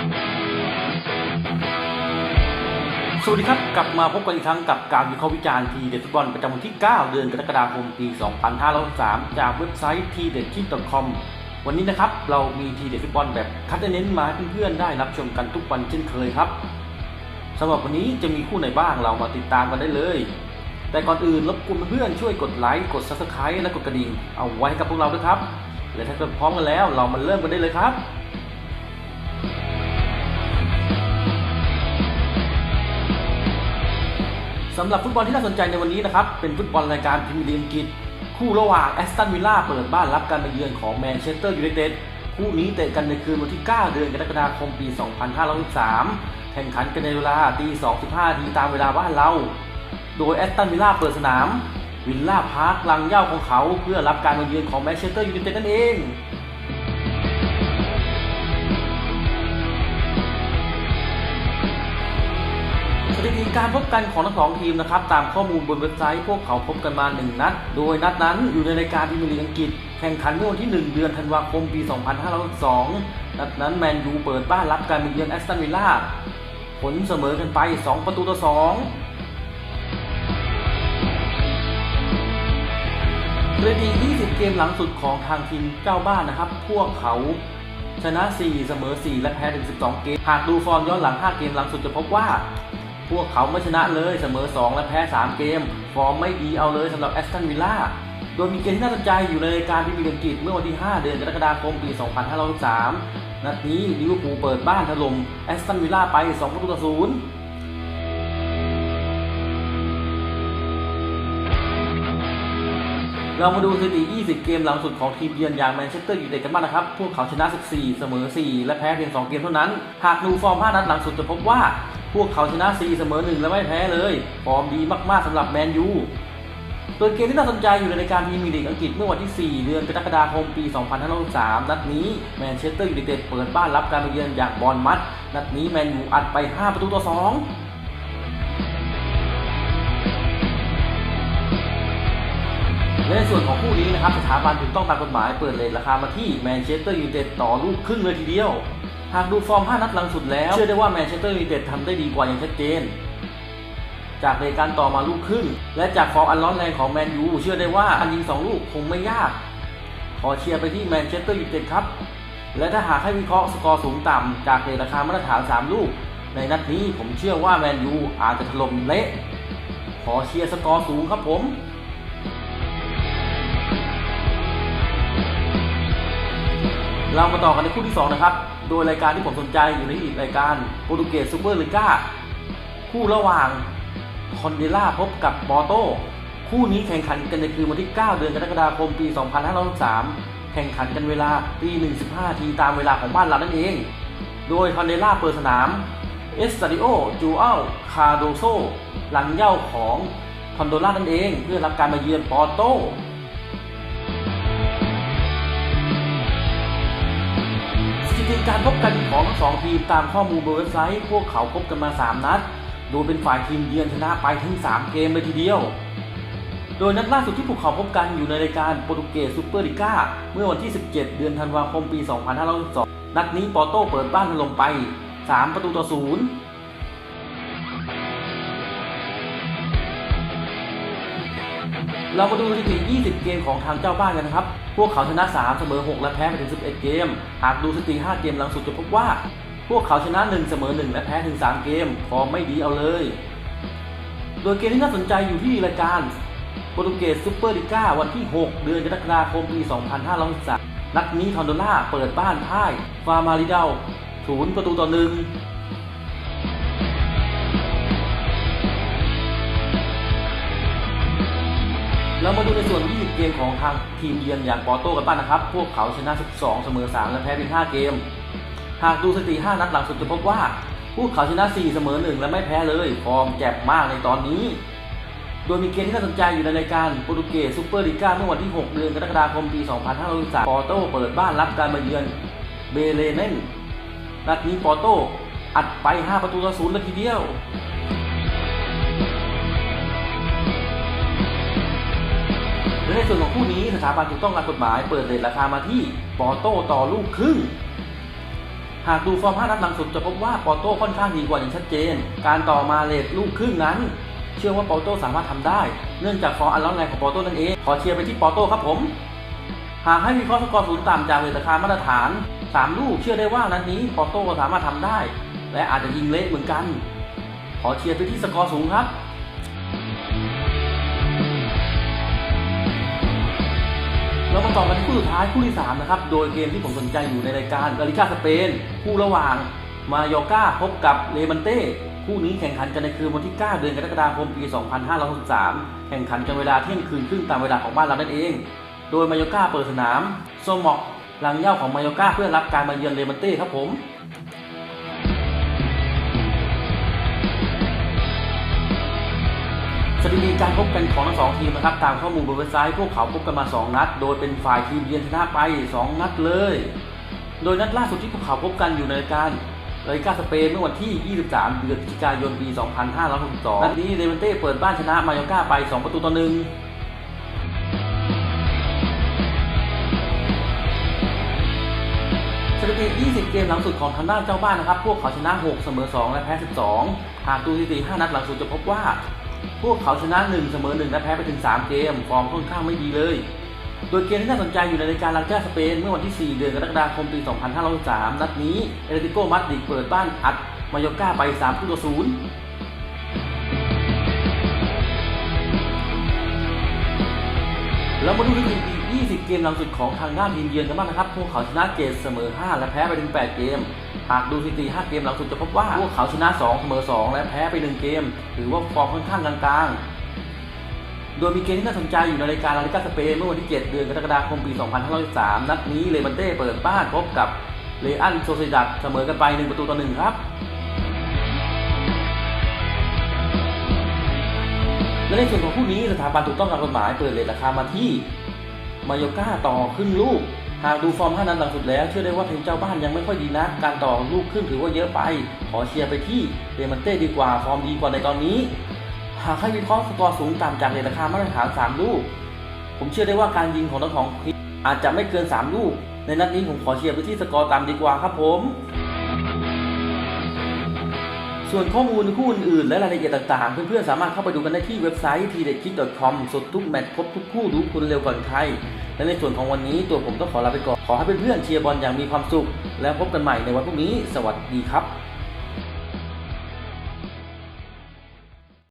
สวัสดีครับ กลับมาพบกันอีกครั้งกับการวิเคราะห์วิจารณ์ทีเด็ดฟุตบอลประจำวันที่ 9 เดือนกรกฎาคมปี 2563จากเว็บไซต์ทีเด็ดคิด .com วันนี้นะครับ เรามีทีเด็ดฟุตบอลแบบคัดเน้นมาให้เพื่อนๆได้รับชมกันทุกวันเช่นเคยครับสำหรับวันนี้จะมีคู่ไหนบ้างเรามาติดตามกันได้เลย แต่ก่อนอื่นรบกวนเพื่อนๆช่วยกดไลค์กด subscribe และกดกระดิ่งเอาไว้ให้กับพวกเราด้วยครับและถ้าเกิดพร้อมกันแล้วเรามาเริ่มกันได้เลยครับ สำหรับฟุตบอลที่น่าสนใจในวันนี้นะครับ เป็นฟุตบอลรายการพรีเมียร์ลีกอังกฤษ คู่ระหว่างแอสตันวิลล่าเปิดบ้านรับการมาเยือนของแมนเชสเตอร์ยูไนเต็ดคู่นี้เตะกันในคืนวันที่ 9 เดือนกรกฎาคมปี 2563แข่งขันกันในเวลาตี2.15ทีตามเวลาบ้านเรา โดยแอสตันวิลล่าเปิดสนาม วิลล่าพาร์คลังเย้าของเขา เพื่อรับการมาเยือนของแมนเชสเตอร์ยูไนเต็ดนั่นเอง การพบกันของทั้งสองทีมนะครับ ตามข้อมูลบนเว็บไซต์ พวกเขาพบกันมา 1 นัด โดยนัดนั้นอยู่ในรายการพรีเมียร์ลีกอังกฤษ แข่งขันเมื่อวันที่ 1 เดือนธันวาคมปี 2502นัดนั้นแมนยูเปิดบ้านรับการเยือนแอสตันวิลล่าผลเสมอกันไป 2 ประตูต่อ 2สถิติ20 เกมหลังสุดของทางทีมเจ้าบ้านนะครับ พวกเขาชนะ 4 เสมอ 4 และแพ้ถึง 12 เกม หากดูฟอร์มย้อนหลัง 5 เกมหลังสุดจะพบว่า พวกเขาไม่ชนะเลยเสมอ 2 และแพ้ 3 เกม ฟอร์มไม่ดีเอาเลยสำหรับแอสตันวิลล่าโดยมีเกมที่น่าสนใจอยู่ในรายการที่มีอังกฤษเมื่อวันที่ 5 เดือนกรกฎาคมปี 2563นัดนี้ลิเวอร์พูลเปิดบ้านถล่มแอสตันวิลล่าไป 2 ประตูต่อ0เรามาดูสถิติ 20 เกมหลังสุดของทีมเยือนอย่างแมนเชสเตอร์ยูไนเต็ดกันบ้างนะครับ พวกเขาชนะ 14 เสมอ 4 และแพ้เพียง 2 เกมเท่านั้น หากดูฟอร์ม 5 นัดหลังสุดจะพบว่า พวกเขาชนะ4เสมอ1และไม่แพ้เลย ฟอร์มดีมากๆสำหรับแมนยูโดยเกมที่น่าสนใจอยู่ในรายการพรีเมียร์ลีกอังกฤษเมื่อวันที่ 4 เดือนกรกฎาคมปี 2563 นัดนี้แมนเชสเตอร์ยูไนเต็ดเปิดบ้านรับการมาเยือนอย่างบอลมัด นัดนี้แมนยูอัดไป 5 ประตูต่อ 2 และในส่วนของคู่นี้นะครับสถาบันถูกต้องตามกฎหมายเปิดเลทราคามาที่แมนเชสเตอร์ยูไนเต็ดต่อลูกครึ่งเลยทีเดียว หากดูฟอร์ม 5 นัดหลังสุดแล้ว เชื่อได้ว่าแมนเชสเตอร์ยูไนเต็ดทำได้ดีกว่าอย่างชัดเจน จากรายการต่อมาลูกครึ่ง และจากฟอร์มอันร้อนแรงของแมนยูเชื่อได้ว่าอันยิง 2 ลูกคงไม่ยาก ขอเชียร์ไปที่แมนเชสเตอร์ยูไนเต็ดครับ และถ้าหากให้วิเคราะห์สกอร์สูงต่ำจากเรทราคามาตรฐาน 3 ลูก ในนัดนี้ผมเชื่อว่าแมนยูอาจจะถล่มเละขอเชียร์สกอร์สูงครับผม เรามาต่อกันในคู่ที่ 2 นะครับ โดยรายการที่ผมสนใจอยู่ในอีกรายการโปรตุเกสซูเปอร์ลีกาคู่ระหว่างคอนเดล่าพบกับปอโตคู่นี้แข่งขันกันในคืนวันที่ 9 เดือนกรกฎาคมปี 2563 แข่งขันกันเวลาตี1.15ทีตามเวลาของบ้านเรานั่นเอง โดยคอนเดล่าเปิดสนามเอสตาดิโอจูอัลคาโดโซหลังเหย้าของคอนโดล่านั่นเอง เพื่อรับการมาเยือนปอโต การพบกันของทั้งสองทีมตามข้อมูลบนเว็บไซต์ พวกเขาพบกันมา 3 นัด โดยเป็นฝ่ายทีมเยือนชนะไปถึง 3 เกมเลยทีเดียว โดยนัดล่าสุดที่พวกเขาพบกันอยู่ในรายการโปรตุเกสซูเปอร์ลีกาเมื่อวันที่ 17 เดือนธันวาคมปี 2512นัดนี้ปอโต้เปิดบ้านถล่มไป 3 ประตูต่อ 0 เรามาดูสถิติ 20 เกมของทางเจ้าบ้านกันนะครับ พวกเขาชนะ 3 เสมอ 6 และแพ้ไปถึง 11 เกม หากดูสถิติ 5 เกมหลังสุดจะพบว่า พวกเขาชนะ 1 เสมอ 1 และแพ้ถึง 3 เกม ฟอร์มไม่ดีเอาเลย โดยเกมที่น่าสนใจอยู่ที่รายการโปรตุเกสซูเปอร์ลิก้าวันที่ 6 เดือนกรกฎาคมปี 2563นัดนี้ทอนโดล่าเปิดบ้านพ่าย ฟาร์มาริเดาศูนย์ประตูต่อหนึ่ง เรามาดูในส่วน 20 เกมของทางทีมเยือนอย่างปอโต้กันบ้างนะครับ พวกเขาชนะ 12 เสมอ 3 และแพ้เพียง 5 เกม หากดูสถิติ 5 นัดหลังสุดจะพบว่า พวกเขาชนะ 4 เสมอ 1 และไม่แพ้เลย ฟอร์มแจ่มมากในตอนนี้ โดยมีเกมที่น่าสนใจอยู่ในรายการโปรตุเกสซูเปอร์ลีกาเมื่อวันที่ 6 เดือนกรกฎาคม ปี 2563ปอโต้เปิดบ้านรับการมาเยือนเบเลเนนนัดนี้ปอโต้อัดไป 5 ประตูต่อ0เลยทีเดียว และในส่วนของคู่นี้สถาบันถูกต้องตามกฎหมายเปิดเลทราคามาที่ปอโต้ต่อลูกครึ่งหากดูฟอร์ม5นัดหลังสุดจะพบว่าปอโต้ค่อนข้างดีกว่าอย่างชัดเจน การต่อมาเลทลูกครึ่งนั้น เชื่อว่าปอโต้สามารถทำได้ เนื่องจากฟอร์มอันร้อนแรงของปอโต้นั่นเอง ขอเชียร์ไปที่ปอโต้ครับผม หากให้วิเคราะห์สกอร์ศูนย์ต่ำจากเวทราคามาตรฐาน 3 ลูกเชื่อได้ว่านัดนี้ปอโต้สามารถทำได้ และอาจจะยิงเละเหมือนกัน ขอเชียร์ไปที่สกอร์สูงครับ คู่สุดท้ายคู่ที่3นะครับ โดยเกมที่ผมสนใจอยู่ในรายการลาลิกาสเปน คู่ระหว่างมายอร์กาพบกับเลมันเต้ คู่นี้แข่งขันกันในคืนวันที่ 9 เดือนกรกฎาคมปี 2563 แข่งขันกันเวลาเที่ยงคืนครึ่งตามเวลาของบ้านเรานั่นเอง โดยมายอร์กาเปิดสนามโซมอกหลังเหย่าของมายอร์กาเพื่อรับการมาเยือนเลมันเต้ครับผม สถิติการพบกันของทั้งสองทีมนะครับตามข้อมูลบนเว็บไซต์พวกเขาพบกันมา 2 นัด โดยเป็นฝ่ายทีมเยือนชนะไป 2 นัดเลย โดยนัดล่าสุดที่พวกเขาพบกันอยู่ในรายการรายกาสเปนเมื่อวันที่ 23 เดือนพฤศจิกายนปี 2562 นัดนี้เดเวนเต้เปิดบ้านชนะมายอร์กาไป 2 ประตูต่อหนึ่งสถิติ 20 เกมหลังสุดของทางด้านเจ้าบ้านนะครับ พวกเขาชนะ 6 เสมอ 2 และแพ้ 12 หากดูสถิติ 5 นัดหลังสุดจะพบว่า พวกเขาชนะ1เสมอ1และแพ้ไปถึง 3 เกม ฟอร์มค่อนข้างไม่ดีเลย โดยเกมที่น่าสนใจอยู่ในรายการลังแก้สเปน เมื่อวันที่ 4 เดือนกรกฎาคมปี 2503 นัดนี้ เอเลติโกมาดริดเปิดบ้านอัดมายอร์กาไป3ประตูต่อ0แล้วมาดูสถิติ20 เกมหลังสุดของทางด้านทีมเยือนกันบ้างนะครับ พวกเขาชนะเกตเสมอ 5 และแพ้ไปถึง 8 เกม หากดูสถิติ5เกมหลังสุดจะพบว่าพวกเขาชนะ2เสมอ2 และแพ้ไป 1 เกม ถือว่าฟอร์มค่อนข้างกลางๆ โดยมีเกมที่น่าสนใจอยู่ในรายการลาลิกาสเปนเมื่อวันที่ 7 เดือนกรกฎาคมปี 2503นัดนี้เลมันเต้เปิดบ้านพบกับเลอันโซเซดัดเสมอกันไป 1 ประตูต่อ 1 ครับและในส่วนของคู่นี้สถาบันถูกต้องตามกฎหมายเปิดเลทราคามาที่มายอร์กาต่อครึ่งลูก หากดูฟอร์ม5นัดหลังสุดแล้ว เชื่อได้ว่าทีมเจ้าบ้านยังไม่ค่อยดีนะการต่อลูกครึ่งถือว่าเยอะไป ขอเชียร์ไปที่เรมันเต้ดีกว่าฟอร์มดีกว่าในตอนนี้ หากให้วิเคราะห์สกอร์สูงต่ำจากเลทราคามาตรฐาน3ลูก ผมเชื่อได้ว่าการยิงของทั้งสองทีมอาจจะไม่เกิน 3 ลูก ในนัดนี้ผมขอเชียร์ไปที่สกอร์ต่ำดีกว่าครับผม ส่วนข้อมูลคู่อื่นๆ และรายละเอียดต่างๆ เพื่อนๆ สามารถเข้าไปดูกันได้ที่เว็บไซต์ t d e k i c c o m สดทุกแมตช์ครบทุกคู่รู้คุณเร็วก่อนใคร และในส่วนของวันนี้ตัวผมต้องขอลาไปก่อน ขอให้เพื่อนๆเชียร์บอลอย่างมีความสุข แล้วพบกันใหม่ในวันพรุ่งนี้ สวัสดีครับ